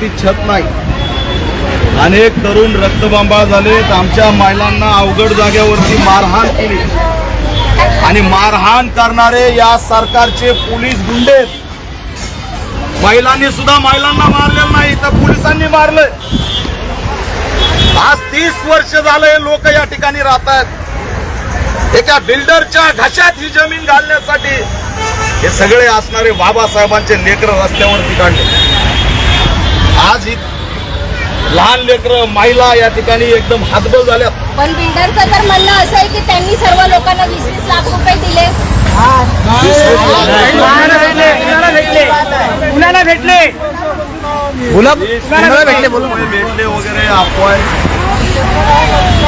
ती छत नाही. अनेक तरुण रक्तबांबा झालेत. आमच्या महिलांना अवघड जाग्यावरती मारहाण केली. आणि मारहाण करणारे या सरकारचे पोलीस गुंडे महिलांनी सुद्धा महिलांना मारलेलं नाही तर पोलिसांनी मारलंय. आज तीस वर्ष झालंय लोक या ठिकाणी राहत आहेत. एका बिल्डरच्या घशात ही जमीन घालण्यासाठी हे सगळे असणारे बाबासाहेबांचे लेकर रस्त्यावरती काढले. आज ही लहान लेकर महिला या ठिकाणी एकदम हातबल झाल्या. पण बिल्डरचं तर म्हणणं असं आहे की त्यांनी सर्व लोकांना वीस वीस लाख रुपये दिले. भेटले? भेटले बोला. भेटले वगैरे अफवा.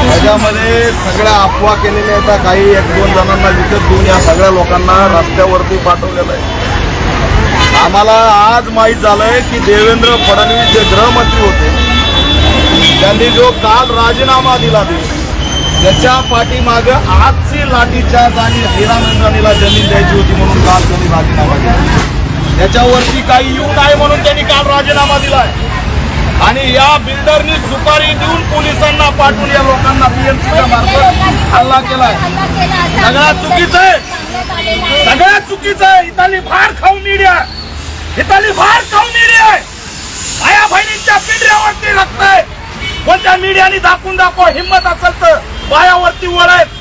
त्याच्यामध्ये सगळ्या अफवा केलेल्या आहेत. काही एक दोन जणांना विकत घेऊन या सगळ्या लोकांना रस्त्यावरती पाठवलेलं आहे. आम्हाला आज माहीत झालंय की देवेंद्र फडणवीस जे गृहमंत्री होते त्यांनी जो काल राजीनामा दिला ते त्याच्या पाठीमाग आजची लाठीचार्ज आणि हिरानंदानीला जमीन द्यायची होती म्हणून काल त्यांनी राजीनामा दिला त्याच्यावरती काही येऊ नाही म्हणून त्यांनी काल राजीनामा दिलाय आणि या बिल्डरनी सुपारी देऊन पोलिसांना पाठवून या लोकांना पीएमसीच्या मार्फत हल्ला केलाय हल्ला सगळ्यात चुकीचं आहे. आहे. सगळ्यात चुकीचं आहे इथली फार खाऊ मीडिया इथली फार खाऊ मीडिया आहे. आया बहिणींच्या पिंढऱ्यावरती लागतंय कोणत्या मीडियाने दाखवून दाखव हिंमत असेल तर पायावरती वळायत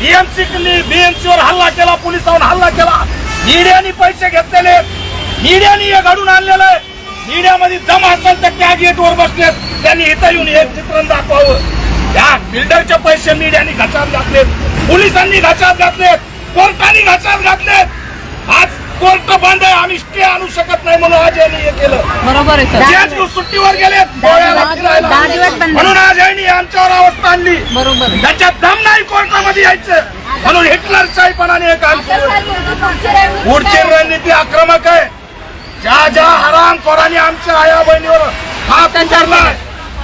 बीएमसी बीएमसी वर हल्ला केला पोलिसांवर हल्ला केला. मीडियाने पैसे घेतलेले मीडियाने हे घडून आणलेलं आहे. मीडियामध्ये दम असेल तर त्या गेटवर बसलेत. त्यांनी इथं येऊन हे चित्रण दाखवावं. त्या बिल्डरचे पैसे मीडियाने घाटात घातलेत. पोलिसांनी घाटात घातलेत. कोर्टाने घाटात घातलेत. आज कोर्ट बंद आम्ही स्टे आणू शकत नाही म्हणून आज यांनी हे केलं. बरोबर आहे घेऊन सुट्टीवर दिवस बंद. म्हणून आज यांनी आमच्यावर अवस्था आणली बरोबर. त्याच्यात दम नाही कोर्टामध्ये यायचं. म्हणून हिटलर शाहीपणाने हे काम तुमची पुढची रणनीती आक्रमक आहे. ज्या ज्या हरामखोरांनी आमच्या आया बहिणीवर हात उचललाय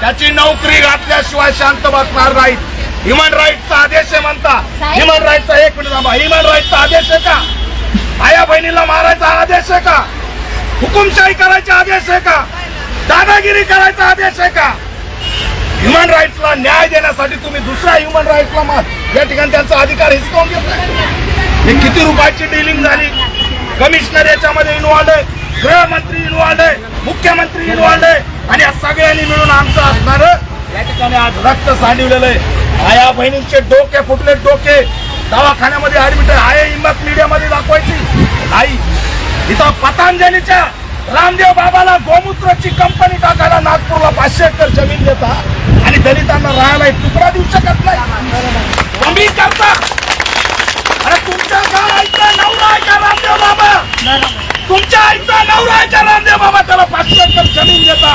त्याची नोकरी घातल्याशिवाय शांत बसणार नाहीत. ह्युमन राईटचा आदेश आहे म्हणता. ह्युमन राईटचा एक मिनिट थांबा. ह्युमन राईटचा आदेश आहे का? आया बहिणीला मारायचा आदेश आहे का? हुकुमशाही करायचा आदेश आहे का? दादागिरी करायचा आदेश आहे का? ह्युमन राईट्सला न्याय देण्यासाठी तुम्ही दुसऱ्या ह्युमन राईट्सला मात या ठिकाणी त्यांचा अधिकार हिसकावून घेतलाय हे किती रुपयाची डिलिंग झाली? कमिशनर याच्यामध्ये इन्व्हॉल्ड आहे. गृहमंत्री इन्व्हॉल्ड आहे. मुख्यमंत्री इन्व्हॉल्ड आहे. आणि या सगळ्यांनी मिळून आमचं असणार या ठिकाणी आज रक्त सांडवलेलं आहे. आया बहिणींचे डोके फुटले डोके. दवाखान्यामध्ये ऍडमिट आहे हिंमत मीडियामध्ये दाखवायची. नाही इथं पतंजलीच्या रामदेव बाबाला गोमूत्राची कंपनी टाकायला नागपूरला पाचशे एकर जमीन देता आणि दलितांना राहायला एक तुकडा देऊ शकत नाही. तुम्ही करता. अरे तुमच्या का आईचा नवरा आहे का रामदेव बाबा? तुमच्या आईचा नवरा आहे का रामदेव बाबा? त्याला पाचशे एकर जमीन देता.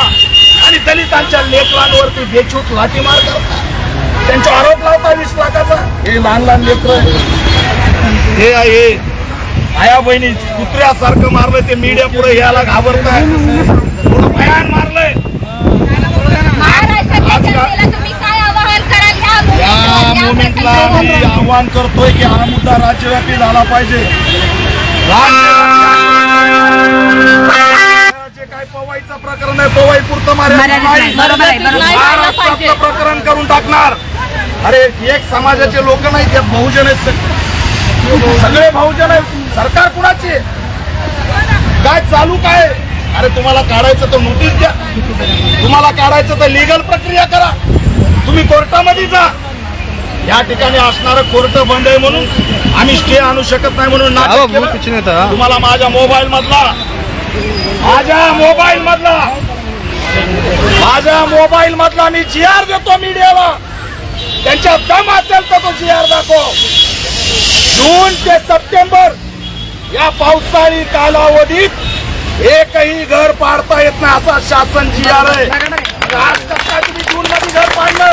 आणि दलितांच्या लेकरांवरती बेछूट लाठीमार करता. त्यांचा आरोप लावता वीस लाखाचा? हे लहान लहान लेकर हे आहे. आया बहिणी कुत्र्यासारखं मारलंय ते मीडिया पुढे यायला घाबरत आहे पुढं भयान मारलंय. या मोमेंटला? मी आव्हान करतोय की हा मुद्दा राज्यव्यापी झाला पाहिजे. काय पवाईचं प्रकरण आहे? पवाई पुरतं मर्यादित नाही. बरोबर आहे, बरोबर आहे. महाराष्ट्रातलं प्रकरण करून टाकणार. अरे एक समाजाचे लोक नाही त्यात बहुजन आहेत सग- सगळे बहुजन आहेत. सरकार कुणाचे काय चालू काय? अरे तुम्हाला काढायचं तर नोटीस द्या. तुम्हाला काढायचं तर लिगल प्रक्रिया करा. तुम्ही कोर्टामध्ये जा. या ठिकाणी असणारं कोर्ट बंद आहे म्हणून आम्ही स्टे आणू शकत नाही म्हणून. तुम्हाला माझ्या मोबाईल मधला. माझ्या मोबाईल मधला. माझ्या मोबाईल मधला मी जी आर देतो मीडियाला त्यांच्या दम असेल तर तो जी आर दाखव. जून ते सप्टेंबर या पावसाळी कालावधीत एकही घर पाडता येत नाही असा शासन जी आर आहे आज कसं तुम्ही जून मध्ये घर पाडलं?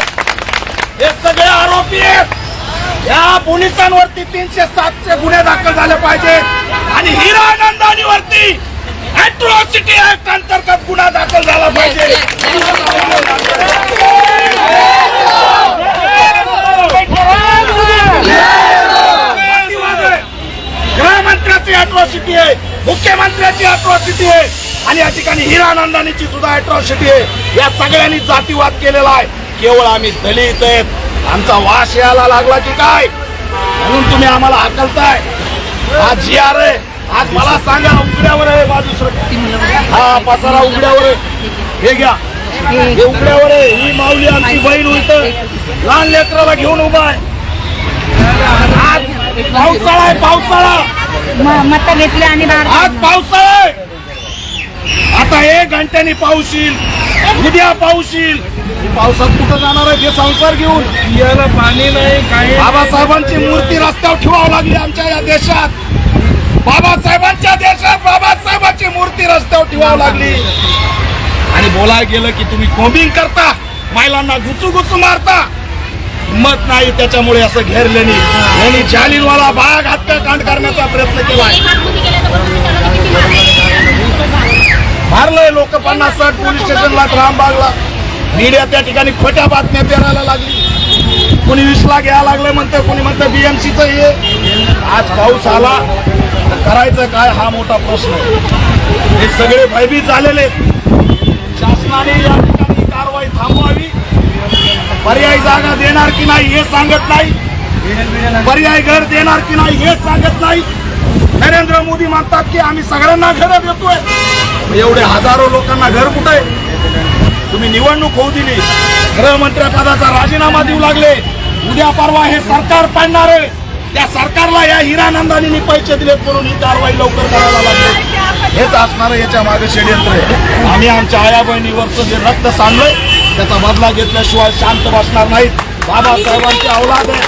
हे सगळे आरोपी आहेत. या पोलिसांवरती तीनशे सातशे गुन्हे दाखल झाले पाहिजे. आणि हिरा नंदानीवरती अॅट्रॉसिटी ऍक्ट अंतर्गत गुन्हा दाखल झाला पाहिजे. गृहमंत्र्याची अॅट्रॉसिटी आहे मुख्यमंत्र्याची अॅट्रॉसिटी आहे आणि या ठिकाणी हिरानंदानीची सुद्धा अॅट्रॉसिटी आहे. या सगळ्यांनी जातीवाद केलेला आहे. केवळ आम्ही दलित आहेत. आमचा वास यायला लागला की काय? म्हणून तुम्ही आम्हाला हाकलताय. आज जी आर आहे. आज मला सांगा उघड्यावर आहे बाजू हा पसारा उघड्यावर आहे. हे घ्या. हे उघड्यावर आहे. ही माऊली आमची बहीण उलट लहान लेकराला घेऊन उभा आहे. आज पावसाळा आहे पावसाळा. मत घेतले आणि आज पावसाळा आहे. आता एक घंट्याने पाऊस येईल. उद्या पाऊस येईल. ही पावसात कुठं जाणार आहे? हे संसार घेऊन. याला पाणी नाही काही बाबासाहेबांची मूर्ती रस्त्यावर ठेवावं लागली आमच्या या देशात. बाबासाहेबांच्या देशात बाबासाहेबांची मूर्ती रस्त्यावर ठेवावं लागली. आणि बोलायला गेलं की तुम्ही कोबिंग करता महिलांना घुसू घुसू मारता. हिंमत नाही त्याच्यामुळे असं घेरल्याने यांनी जालिनवाला बाग हत्याकांड करण्याचा प्रयत्न केलाय. मारलंय लोक पन्नास साठ पोलीस स्टेशनला रामबागला. मीडिया त्या ठिकाणी खोट्या बातम्या पेरायला लागली. कोणी विसला घ्यायला लागलं म्हणतं कोणी म्हणतं बीएमसीचं हे. आज पाऊस आला. करायचं काय हा मोठा प्रश्न हे सगळे भयभीत झालेले आहेत. शासनाने या ठिकाणी कारवाई थांबवावी. पर्यायी जागा देणार की नाही हे सांगत नाही. पर्याय घर देणार की नाही हे सांगत नाही. नरेंद्र मोदी म्हणतात की आम्ही सगळ्यांना घरं देतोय. एवढे हजारो लोकांना घर कुठे? तुम्ही निवडणूक होऊ दिली. गृहमंत्री पदाचा राजीनामा देऊ लागले. उद्या परवा हे सरकार पाडणार आहे. त्या सरकारला या हिरानंदानी पैसे दिलेत म्हणून ही कारवाई लवकर करायला लागली. असणार याच्या मागे षडयंत्र आहे. आम्ही आमच्या आया बहिणीवरचं जे रक्त सांडलंय त्याचा बदला घेतल्याशिवाय शांत बसणार नाहीत. बाबासाहेबांची अवलाद आहे.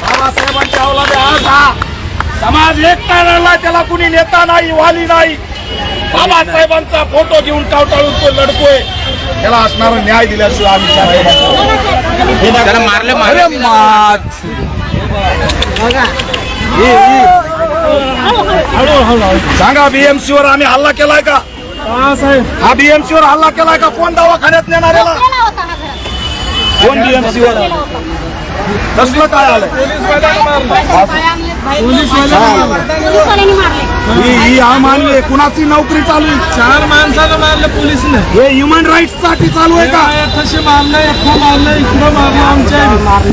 बाबासाहेबांची अवलाद आहे. आज हा समाज एकटा लढला त्याला कुणी नेता नाही वाली नाही. बाबासाहेबांचा फोटो घेऊन टावटाळून तो लढतोय. त्याला असणारा न्याय दिल्याशिवाय आम्ही शांत बसणार नाही. त्याला मारले मारले. सांगा बीएमसी वर आम्ही हल्ला केलाय का? हा बीएमसी वर हल्ला केलाय का? कोण दवाखान्यात नेणार कोण बीएमसी वर? कसलं काय आलं ही ही आहे कुणाची नोकरी चालू आहे? चार माणसाला मारलं पोलिसने. हे ह्युमन राईट्ससाठी चालू आहे का? तसे मारलं इकडं मारलं इकडं मारलं आमच्या.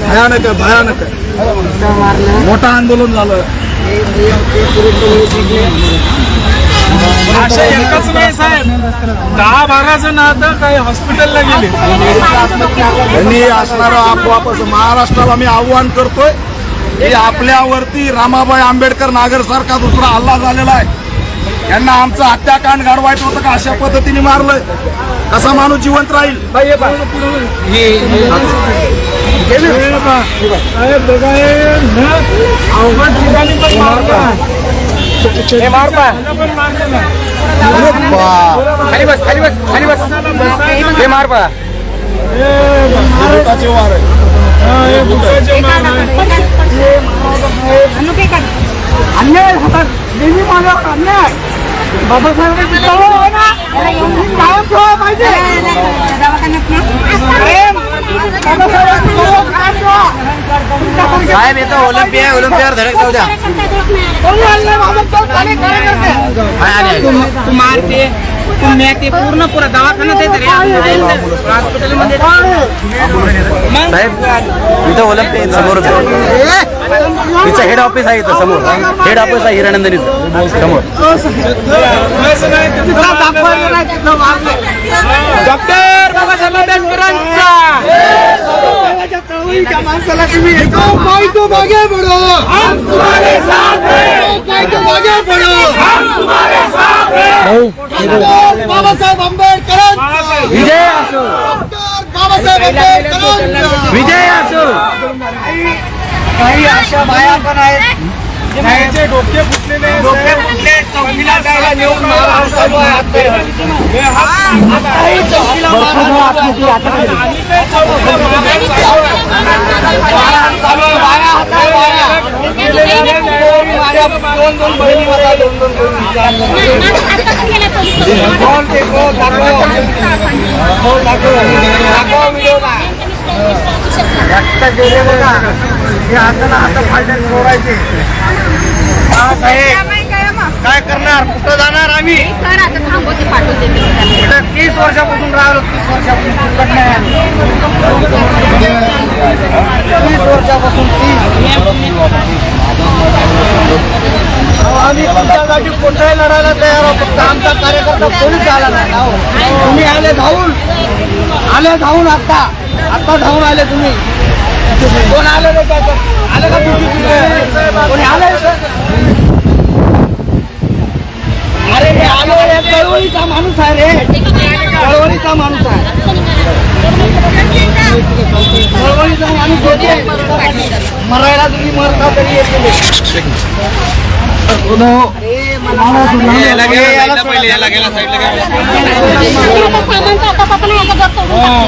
भयानक आहे भयानक आहे. मोठं आंदोलन झालं. अशा एकच नाही साहेब. दहा बारा जण आता काही हॉस्पिटलला गेले. यांनी असणारं आपोआपच महाराष्ट्राला मी आव्हान करतोय की आपल्यावरती रामाबाई आंबेडकर नागर सारखा दुसरा हल्ला झालेला आहे. यांना आमचं हत्याकांड घडवायचं होतं का अशा पद्धतीने मारलंय? कसा माणूस जिवंत राहील? हे खाली बस खाली बस खाली बस हे मार पा बुटाचे अन्याय होतात नेहमी माझ्यावर अन्याय बाबासाहेबांची कायम ठेवा पाहिजे साहेब येतो ओलिम्पिया ओलिम्पियावर धडक जाऊ द्या. कोणी आणलंय तू नेते पूर्ण पुरा दवाखान्यात येते रे. हॉस्पिटलमध्ये. साहेब इथं ओलिम्पिया समोरच आहे. तिचं हेड ऑफिस आहे इथं समोर. हेड ऑफिस आहे हिरानंदनीचं. समोर. डॉक्टर बाबासाहेब आंबेडकरांचा. चळवळीच्या माणसाला तुम्ही येतो भाई तो मागे बढो हम तुम्हारे साथ हैं भाई तो मागे बढो हम तुम्हारे साथ हैं बाबासाहेब आंबेडकरांचा विजय असो डॉक्टर बाबासाहेब आंबेडकरांचा विजय असो काही अशा बाया पण आहेत त्यांचे डोके फुटलेले आहे, डोके. फुटले चौकीला जायला नेऊन. हे हात- दोन दोन बहिणी दोन दोन बहिणी. दाखव. दाखव. व्हिडिओला. रक्त गेले बघा हे हाताला हात फाडले चोरायचे हा, साहेब काय करणार? कुठं जाणार आम्ही. इथं तीस वर्षापासून राहिलो तीस वर्षापासून तिकट नाही. तीस वर्षापासून तीस. आम्ही तुमच्यासाठी कोणताही लढायला तयार आहोत फक्त आमचा कार्यकर्ता पोलीस आला नाही. तुम्ही आले धावून. आले धावून आता. आता धावून आले तुम्ही. कोण आले नाही काय तर? आले का तुझी कोणी आले अरे हे आलो हे चळवळीचा माणूस आहे रे. चळवळीचा माणूस आहे. चळवळीचा माणूस येते मरायला तुम्ही मरता तरी येते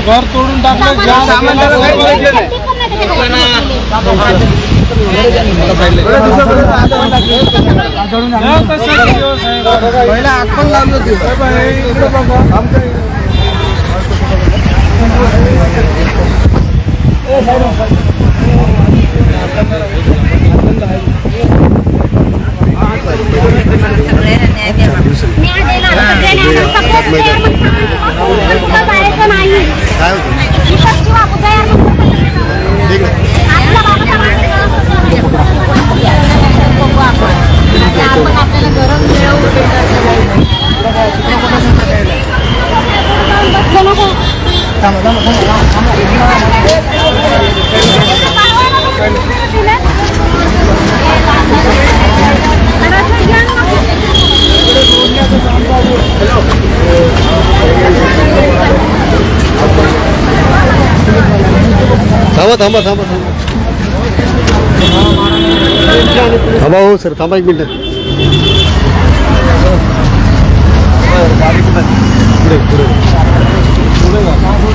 घर तोडून टाकलं. पहिला हात पण लावली होती थांबा थांबा थांबा थांबा. थांबा हो सर थांबा एक मिनिट.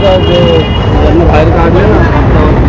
যে ভাইয়ের কাটলে না